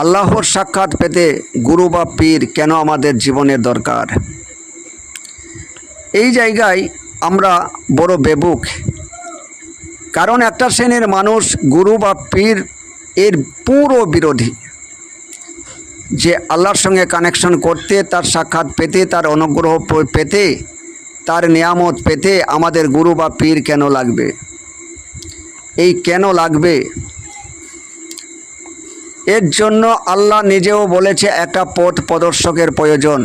আল্লাহর সাক্ষাৎ পেতে গুরু বা পীর কেন আমাদের জীবনের দরকার? এই জায়গায় আমরা বড় বেবুক। কারণ একটা শ্রেণির মানুষ গুরু বা পীর এর পুরো বিরোধী। যে আল্লাহর সঙ্গে কানেকশন করতে, তার সাক্ষাৎ পেতে, তার অনুগ্রহ পেতে, তার নিয়ামত পেতে আমাদের গুরু বা পীর কেন লাগবে? এই কেন লাগবে? এর জন্য আল্লাহ নিজেও বলেছে একটা পথ প্রদর্শকের প্রয়োজন।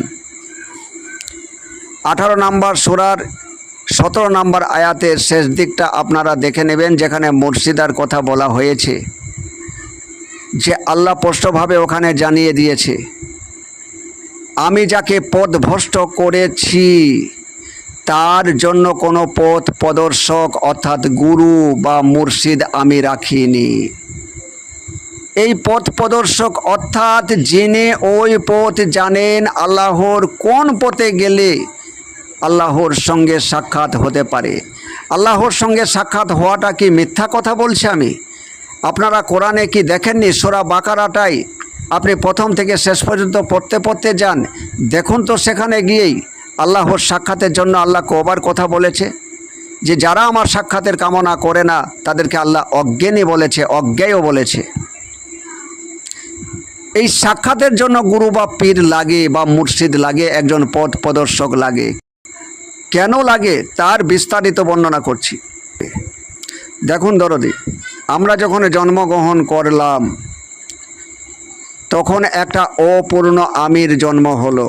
আঠারো নাম্বার সুরার সতেরো নাম্বার আয়াতের শেষ দিকটা আপনারা দেখে নেবেন, যেখানে মুর্শিদার কথা বলা হয়েছে, যে আল্লাহ স্পষ্টভাবে ওখানে জানিয়ে দিয়েছে, আমি যাকে পথভ্রষ্ট করেছি, তার জন্য কোনো পথ প্রদর্শক অর্থাৎ গুরু বা মুর্শিদ আমি রাখিনি। এই পথ প্রদর্শক অর্থাৎ যিনি ওই পথ জানেন আল্লাহর কোন পথে গেলে আল্লাহর সঙ্গে সাক্ষাৎ হতে পারে। আল্লাহর সঙ্গে সাক্ষাৎ হওয়াটা কি মিথ্যা কথা বলছি আমি? আপনারা কোরআনে কি দেখেননি? সোরা বাকারাটাই আপনি প্রথম থেকে শেষ পর্যন্ত পড়তে পড়তে যান। দেখুন তো সেখানে গিয়েই আল্লাহর সাক্ষাতের জন্য আল্লাহ কবার কথা বলেছে। যে যারা আমার সাক্ষাতের কামনা করে না, তাদেরকে আল্লাহ অজ্ঞানী বলেছে, অজ্ঞেয়ও বলেছে। এই সাক্ষাতের জন্য গুরু বা পীর লাগে বা মুর্শিদ লাগে, একজন পথ প্রদর্শক লাগে। কেন লাগে? তার বিস্তারিত বর্ণনা করছি। দেখুন দরদি, আমরা যখন জন্মগ্রহণ করলাম, তখন একটা অপূর্ণ আমির জন্ম হলো।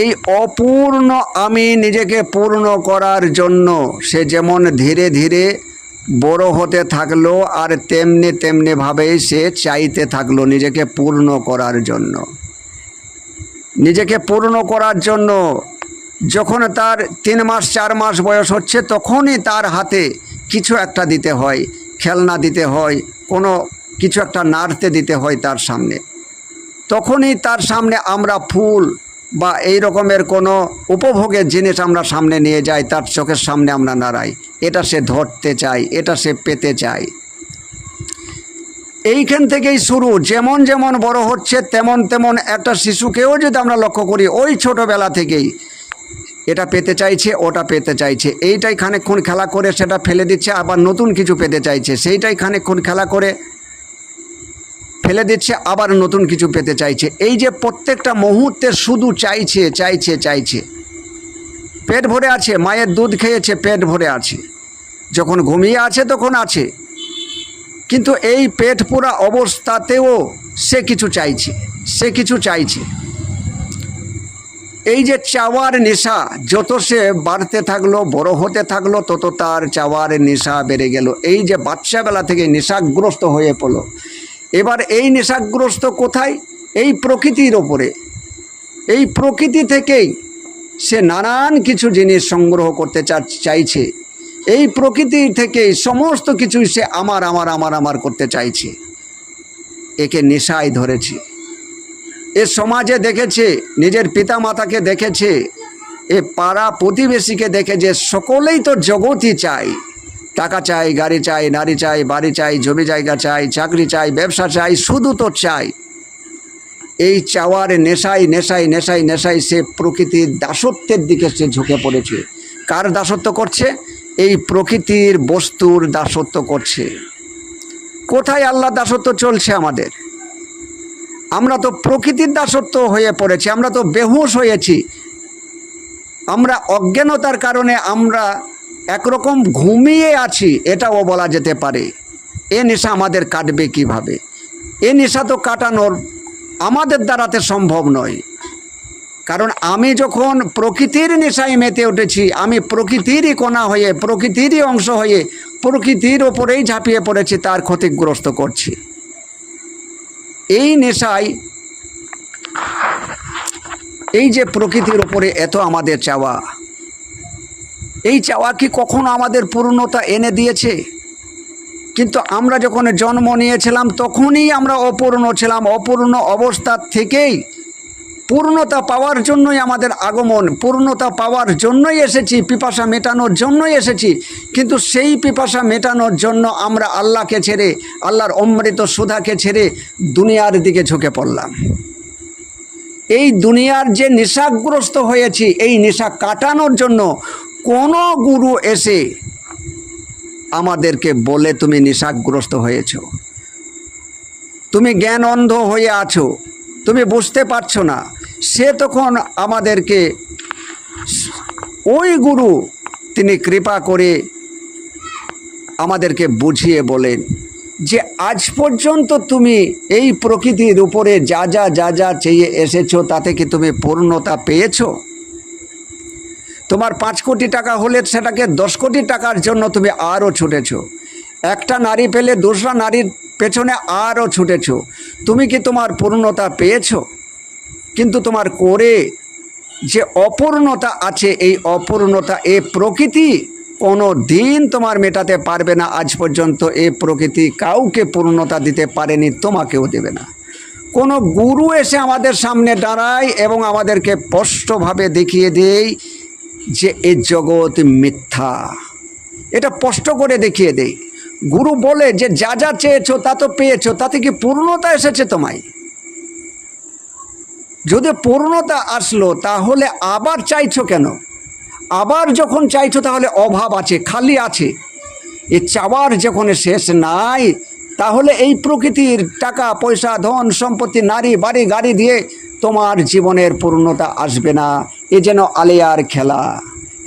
এই অপূর্ণ আমি নিজেকে পূর্ণ করার জন্য সে যেমন ধীরে ধীরে বড় হতে থাকল আর তেমনি তেমনিভাবেই সে চাইতে থাকল নিজেকে পূর্ণ করার জন্য। নিজেকে পূর্ণ করার জন্য যখন তার তিন মাস, চার মাস বয়স হচ্ছে তখনই তার হাতে কিছু একটা দিতে হয়, খেলনা দিতে হয়, কোনো কিছু একটা নাড়তে দিতে হয় তার সামনে। তখনই তার সামনে আমরা ফুল বা এই রকমের কোনো উপভোগের জিনিস আমরা সামনে নিয়ে যাই, তার চোখের সামনে আমরা নাড়াই। এটা সে ধরতে চায়, এটা সে পেতে চায়। এইখান থেকেই শুরু, যেমন যেমন বড় হচ্ছে, তেমন তেমন একটা শিশুকেও যদি আমরা লক্ষ্য করি, ওই ছোটোবেলা থেকেই এটা পেতে চাইছে, ওটা পেতে চাইছে। এইটাই খানিকক্ষণ খেলা করে সেটা ফেলে দিচ্ছে, আবার নতুন কিছু পেতে চাইছে। সেইটাই খানিকক্ষণ খেলা করে ফেলে দিচ্ছে, আবার নতুন কিছু পেতে চাইছে। এই যে প্রত্যেকটা মুহূর্তে শুধু চাইছে চাইছে চাইছে। পেট ভরে আছে, মায়ের দুধ খেয়েছে, পেট ভরে আছে। যখন ঘুমিয়ে আছে তখন আছে। কিন্তু এই পেট পুরা অবস্থাতেও সে কিছু চাইছে, সে কিছু চাইছে। এই যে চাওয়ার নেশা, যত সে বাড়তে থাকল, বড় হতে থাকল, তত তার চাওয়ার নেশা বেড়ে গেল। এই যে বাচ্চাবেলা থেকে নেশাগ্রস্ত হয়ে পড়ল। এবার এই নেশাগ্রস্ত কোথায়? এই প্রকৃতির ওপরে। এই প্রকৃতি থেকেই সে নানান কিছু জিনিস সংগ্রহ করতে চাইছে। এই প্রকৃতি থেকে সমস্ত কিছুই সে আমার আমার আমার আমার করতে চাইছে। একে নেশায় ধরেছে। এ সমাজে দেখেছে, নিজের পিতা মাতাকে দেখেছে, এ পাড়া প্রতিবেশীকে দেখে যে সকলেই তো জগতই চাই টাকা চাই গাড়ি চাই নারী চাই বাড়ি চাই জমি জায়গা চাই চাকরি চাই ব্যবসা চাই শুধু তো চাই এই চাওয়ার নেশাই নেশাই নেশাই নেশাই সে প্রকৃতির দাসত্বের দিকে সে ঝুঁকে পড়েছে। কার দাসত্ব করছে? এই প্রকৃতির বস্তুর দাসত্ব করছে। কোথায় আল্লাহ দাসত্ব চলছে আমাদের? আমরা তো প্রকৃতির দাসত্ব হয়ে পড়েছি, আমরা তো বেহুশ হয়েছি। আমরা অজ্ঞানতার কারণে আমরা একরকম ঘুমিয়ে আছি, এটাও বলা যেতে পারে। এ নেশা আমাদের কাটবে কীভাবে? এ নেশা তো কাটানোর আমাদের দ্বারাতে সম্ভব নয়। কারণ আমি যখন প্রকৃতির নেশায় মেতে উঠেছি, আমি প্রকৃতিরই কণা হয়ে, প্রকৃতিরই অংশ হয়ে, প্রকৃতির ওপরেই ঝাঁপিয়ে পড়েছি, তার ক্ষতিগ্রস্ত করছি। এই নেশায়, এই যে প্রকৃতির ওপরে এত আমাদের চাওয়া, এই চাওয়া কি কখনো আমাদের পূর্ণতা এনে দিয়েছে? কিন্তু আমরা যখন জন্ম নিয়েছিলাম, তখনই আমরা অপূর্ণ ছিলাম। অপূর্ণ অবস্থার থেকেই পূর্ণতা পাওয়ার জন্যই আমাদের আগমন, পূর্ণতা পাওয়ার জন্যই এসেছি, পিপাসা মেটানোর জন্যই এসেছি। কিন্তু সেই পিপাসা মেটানোর জন্য আমরা আল্লাহকে ছেড়ে, আল্লাহর অমৃত সুধাকে ছেড়ে দুনিয়ার দিকে ঝুঁকে পড়লাম। এই দুনিয়ার যে নেশাগ্রস্ত হয়েছি, এই নেশা কাটানোর জন্য কোনো গুরু এসে আমাদেরকে বলে তুমি নিশাগ্রস্ত হয়েছ। তুমি জ্ঞান অন্ধ হয়ে আছো। তুমি বুঝতে পারছ না। সে তখন আমাদেরকে ওই গুরু, তিনি কৃপা করে আমাদেরকে বুঝিয়ে বলেন যে আজ পর্যন্ত তুমি এই প্রকৃতির উপরে যা যা যা যা চেয়ে এসেছ, তাতে কি তুমি পূর্ণতা পেয়েছ? তোমার পাঁচ কোটি টাকা হলে সেটাকে দশ কোটি টাকার জন্য তুমি আরও ছুটেছ। একটা নারী পেলে দোসরা নারীর পেছনে আরও ছুটেছ। তুমি কি তোমার পূর্ণতা পেয়েছ? কিন্তু তোমার করে যে অপূর্ণতা আছে, এই অপূর্ণতা, এ প্রকৃতি কোনো দিন তোমার মেটাতে পারবে না। আজ পর্যন্ত এ প্রকৃতি কাউকে পূর্ণতা দিতে পারেনি, তোমাকেও দেবে না। কোনো গুরু এসে আমাদের সামনে দাঁড়ায় এবং আমাদেরকে স্পষ্টভাবে দেখিয়ে দেয় যে এ জগৎ মিথ্যা। এটা স্পষ্ট করে দেখিয়ে দেই। গুরু বলে যে যা যা চেয়েছো তা তো পেয়েছ, তাতে কি পূর্ণতা এসেছে তোমায়? যদি পূর্ণতা আসলো, তাহলে আবার চাইছো কেন? আবার যখন চাইছো, তাহলে অভাব আছে, খালি আছে। এ চাওয়ার যখন শেষ নাই, তাহলে এই প্রকৃতির টাকা, পয়সা, ধন, সম্পত্তি, নারী, বাড়ি, গাড়ি দিয়ে তোমার জীবনের পূর্ণতা আসবে না। এ যেন আলিয়ার খেলা।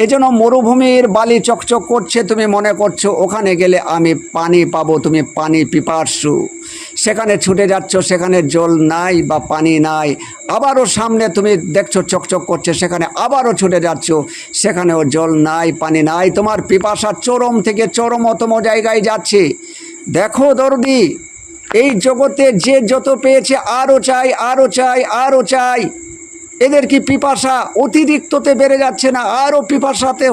এ যেন মরুভূমির বালি চকচক করছে, তুমি মনে করছ ওখানে গেলে আমি পানি পাবো, তুমি পানি পিপাসু। সেখানে ছুটে যাচ্ছ, সেখানে জল নাই বা পানি নাই। আবারও সামনে তুমি দেখছ চকচক করছে, সেখানে আবারও ছুটে যাচ্ছ, সেখানেও জল নাই, পানি নাই। তোমার পিপাসা চরম থেকে চরমতম জায়গায় যাচ্ছে। দেখো দর্দি, এই জগতে যে যত পেয়েছে, আরও চাই আরও চাই আরও চাই। এদের কি পিপাসা অতিরিক্ততে বেড়ে যাচ্ছে না? আরও পিপাসাতে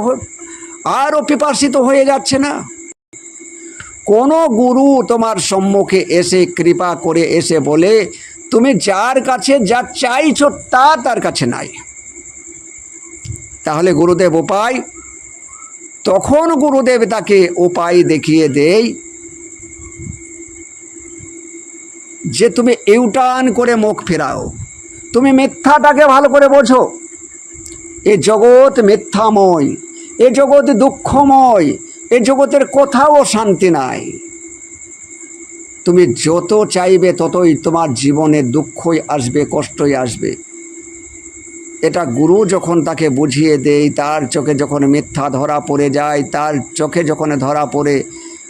আরও পিপাসিত হয়ে যাচ্ছে না? কোনো গুরু তোমার সম্মুখে এসে কৃপা করে এসে বলে, তুমি যার কাছে যা চাইছো তা তার কাছে নাই। তাহলে গুরুদেব উপায়, তখন গুরুদেব তাকে উপায় দেখিয়ে দেয় যে, তুমি ইউটার্ন করে মুখ ফেরাও। তুমি মিথ্যাটাকে ভালো করে বোঝো। এ জগৎ মিথ্যাময়, এ জগৎ দুঃখময়, এ জগতের কোথাও শান্তি নাই। তুমি যত চাইবে ততই তোমার জীবনে দুঃখই আসবে, কষ্টই আসবে। এটা গুরু যখন তাকে বুঝিয়ে দেয়, তার চোখে যখন মিথ্যা ধরা পড়ে যায়, তার চোখে যখন ধরা পড়ে,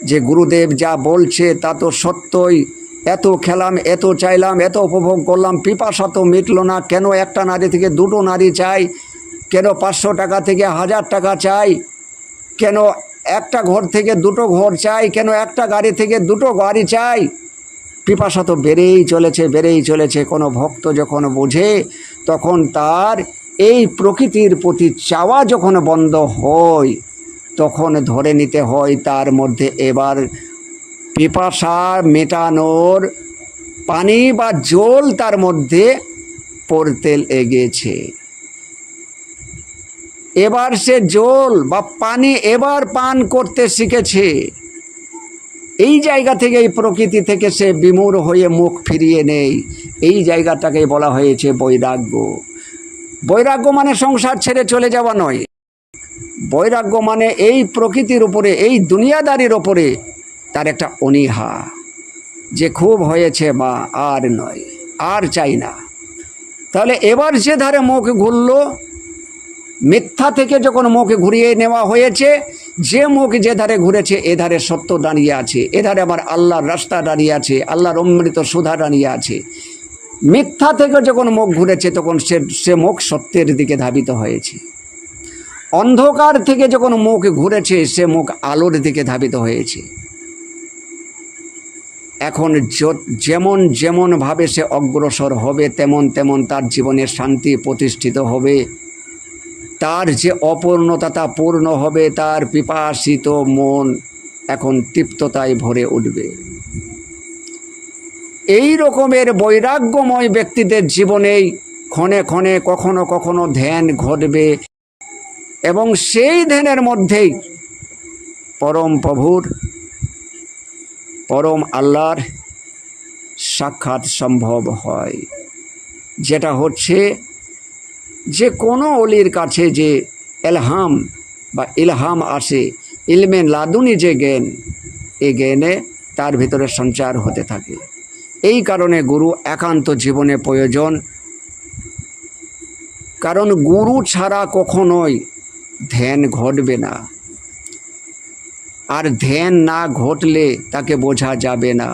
যে গুরুদেব যা বলছে তা তো সত্যই এত খেলাম, এত চাইলাম, এত উপভোগ করলাম, পিপাসা তো মিটলো না, কেন একটা নারী থেকে দুটো নারী চাই? কেন পাঁচশো টাকা থেকে হাজার টাকা চাই? কেন একটা ঘর থেকে দুটো ঘর চাই? কেন একটা গাড়ি থেকে দুটো গাড়ি চাই? পিপাসা তো বেড়েই চলেছে বেড়েই চলেছে। কোনো ভক্ত যখন বোঝে, তখন তার এই প্রকৃতির প্রতি চাওয়া যখন বন্ধ হয়, তখন ধরে নিতে হয় তার মধ্যে এবার পিপাসা মেটানোর পানি বা জল তার মধ্যে পড়তে লেগেছে এবার সে জল বা পানি এবার পান করতে শিখেছে। এই জায়গা থেকে, এই প্রকৃতি থেকে সে বিমূঢ় হয়ে মুখ ফিরিয়ে নেই এই জায়গাটাকে বলা হয়েছে বৈরাগ্য। বৈরাগ্য মানে সংসার ছেড়ে চলে যাওয়া নয়। বৈরাগ্য মানে এই প্রকৃতির উপরে, এই দুনিয়াদারির ওপরে তার একটা অনীহা যে খুব হয়েছে মা, আর নয়, আর চাই না। তাহলে এবার যে ধারে মুখ ঘুরল, মিথ্যা থেকে যখন মুখ ঘুরিয়ে নেওয়া হয়েছে, যে মুখ যে ধারে ঘুরেছে, এ ধারে সত্য দাঁড়িয়ে আছে। এ ধারে আমার আল্লাহর রাস্তা দাঁড়িয়ে আছে, আল্লাহর অমৃত সুধা দাঁড়িয়ে আছে। মিথ্যা থেকে যখন মুখ ঘুরেছে, তখন সে সে মুখ সত্যের দিকে ধাবিত হয়েছে। অন্ধকার থেকে যখন মুখ ঘুরেছে, সে মুখ আলোর দিকে ধাবিত হয়েছে। এখন যেমন যেমনভাবে সে অগ্রসর হবে, তেমন তেমন তার জীবনে শান্তি প্রতিষ্ঠিত হবে। তার যে অপূর্ণতা তা পূর্ণ হবে, তার পিপাসিত মন এখন তৃপ্ততায় ভরে উঠবে। এই রকমের বৈরাগ্যময় ব্যক্তিদের জীবনেই ক্ষণে ক্ষণে কখনো কখনো ধ্যান ঘটবে এবং সেই ধ্যানের মধ্যেই পরম প্রভুর পরম আল্লাহর সাক্ষাৎ সম্ভব হয়। যেটা হচ্ছে যে কোনো অলির কাছে যে এলহাম বা ইলহাম আসে, ইলমে লাদুনি যে জ্ঞান এই জ্ঞানে তার ভিতরে সঞ্চার হতে থাকে। এই কারণে গুরু একান্ত জীবনে প্রয়োজন। কারণ গুরু ছাড়া কখনোই ধ্যান ঘটবে না। আর ধ্যান না ঘটলে তাকে বোঝা যাবে না।